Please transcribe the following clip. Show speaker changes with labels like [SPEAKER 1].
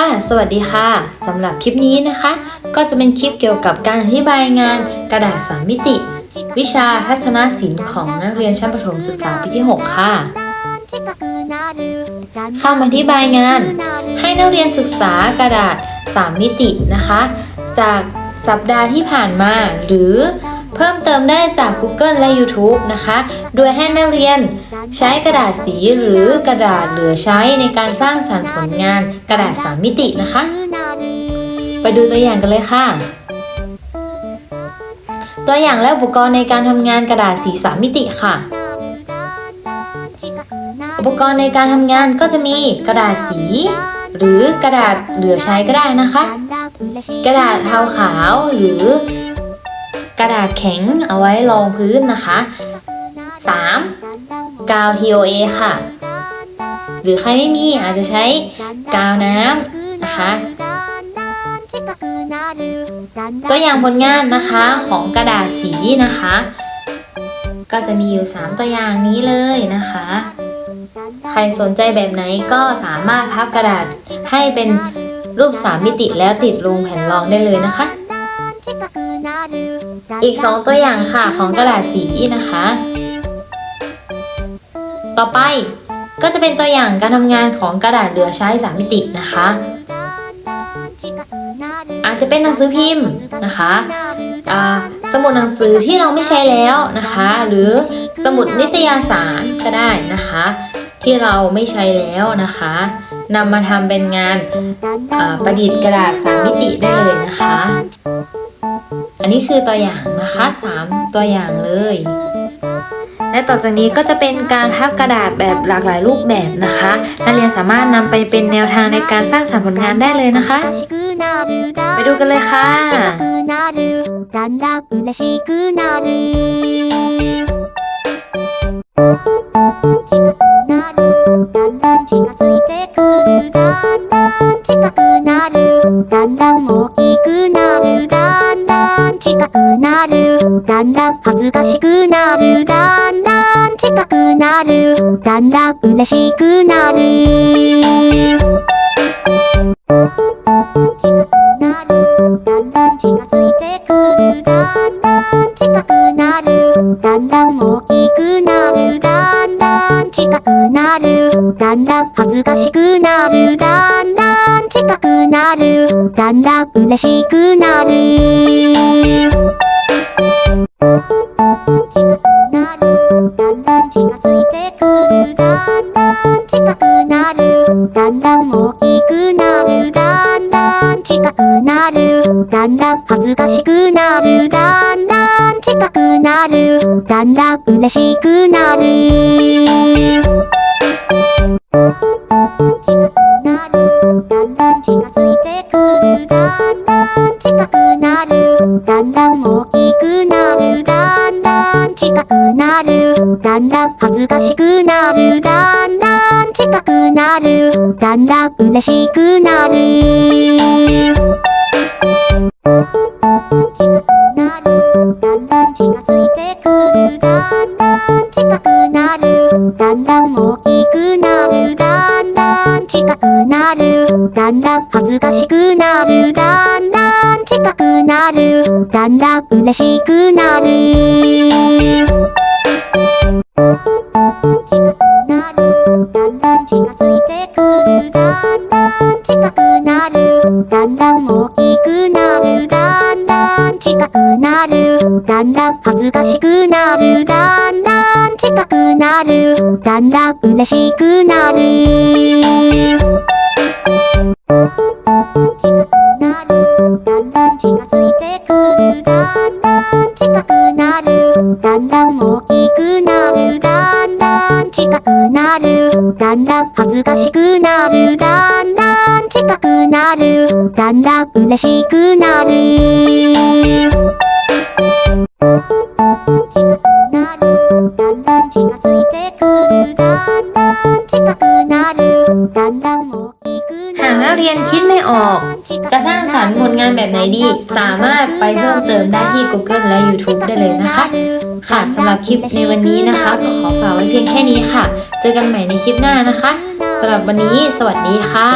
[SPEAKER 1] ค่ะสวัสดีค่ะสำหรับคลิปนี้นะคะ ก็จะเป็นคลิปเกี่ยวกับการอธิบายงานกระดาษสามมิติ วิชาทัศนศิลป์ของนักเรียนชั้นประถมศึกษาปีที่ 6 ค่ะคำอธิบายงาน ให้นักเรียนศึกษากระดาษ3มิตินะคะ จากสัปดาห์ที่ผ่านมาหรือ เพิ่มเติมได้จาก Google และ YouTube นะคะ โดยให้นักเรียนใช้กระดาษสีหรือกระดาษเหลือใช้ในการสร้างสรรค์ผลงานกระดาษ3มิตินะคะ ไปดูตัวอย่างกันเลยค่ะ ตัวอย่างและอุปกรณ์ในการทำงานกระดาษสี3มิติค่ะอุปกรณ์ในการทำงานก็จะมีกระดาษสี หรือกระดาษเหลือใช้ก็ได้นะคะ กระดาษเทาขาวหรือ กระดาษแข็งเอาไว้รองพื้นนะคะ 3. กาว TOA ค่ะ หรือใครไม่มีอาจจะใช้กาวน้ำนะคะตัวอย่างผลงานนะคะของกระดาษสีนะคะ ก็จะมีอยู่ 3 ตัวอย่างนี้เลยนะคะ ใครสนใจแบบไหนก็สามารถพับกระดาษให้เป็นรูป 3 มิติแล้วติดลงแผ่นรองได้เลยนะคะ อีก2ตัวอย่างค่ะของกระดาษสีนะคะ ต่อไปก็จะเป็นตัวอย่างการทำงานของกระดาษเหลือใช้3มิตินะคะ อาจจะเป็นหนังสือพิมพ์นะคะสมุดหนังสือที่เราไม่ใช้แล้วนะคะ หรือสมุดนิตยสารก็ได้นะคะ ที่เราไม่ใช้แล้วนะคะนำมาทำเป็นงานประดิษฐ์กระดาษ3มิติได้เลยนะคะ อันนี้คือตัวอย่างนะคะ 3 ตัวอย่างเลย และต่อจากนี้ก็จะเป็นการพับกระดาษแบบหลากหลายรูปแบบนะคะนักเรียนสามารถนำไปเป็นแนวทางในการสร้างสรรค์ผลงานได้เลยนะคะ ไปดูกันเลยค่ะ
[SPEAKER 2] だんだん嬉しくなる近くなるだんだん なる。だんだん恥ずかしくなる。だんだん近くなる。だんだん嬉しくなる。近くなる。だんだん近づいてくる。だんだん近くなる。だんだん大きくなる。だんだん近くなる。だんだん恥ずかしくなる。だんだん近くなる。だんだん嬉しくなる。ん大きくなるだんだん近くなる。だんだん恥ずかしくなるだんだん近くなる。だんだん嬉しくなる。近くなる。だんだん近づいてくる。だんだん近くなる。だんだん大きくなる。だんだん近くなる。だんだん恥ずかしくなる。だんだん近くなる。だんだん嬉しくなる。近くなる。だんだん近づいてくる。だんだん近くなる。だんだん大きくなる。だんだん近くなる。だんだん恥ずかしくなる。だんだん近くなる。だんだん嬉しくなる。近くなる。だんだん近づいてくる。だんだん近くなる。だんだん大きくなる。だんだん近くなる。だんだん恥ずかしくなる。だんだん近くなる。だんだん嬉しくなる。近くなる。だんだん近づいてくる。だんだん近くなる。だんだん大きくなる。だんだん近くなるだんだん恥ずかしくなるだんだん近くなるだんだん嬉しくなる近くなるだんだん近づいてくるだんだん近くなるだんだん大きく
[SPEAKER 1] หากนักเรียนคิดไม่ออก จะสร้างสรรค์ผลงานแบบไหนดี สามารถไปเพิ่มเติมได้ที่ Google และ YouTube ได้เลยนะคะ ค่ะสำหรับคลิปในวันนี้นะคะ ก็ขอฝากไว้ เพียงแค่นี้ค่ะ เจอกันใหม่ในคลิปหน้านะคะสำหรับวันนี้ สวัสดีค่ะ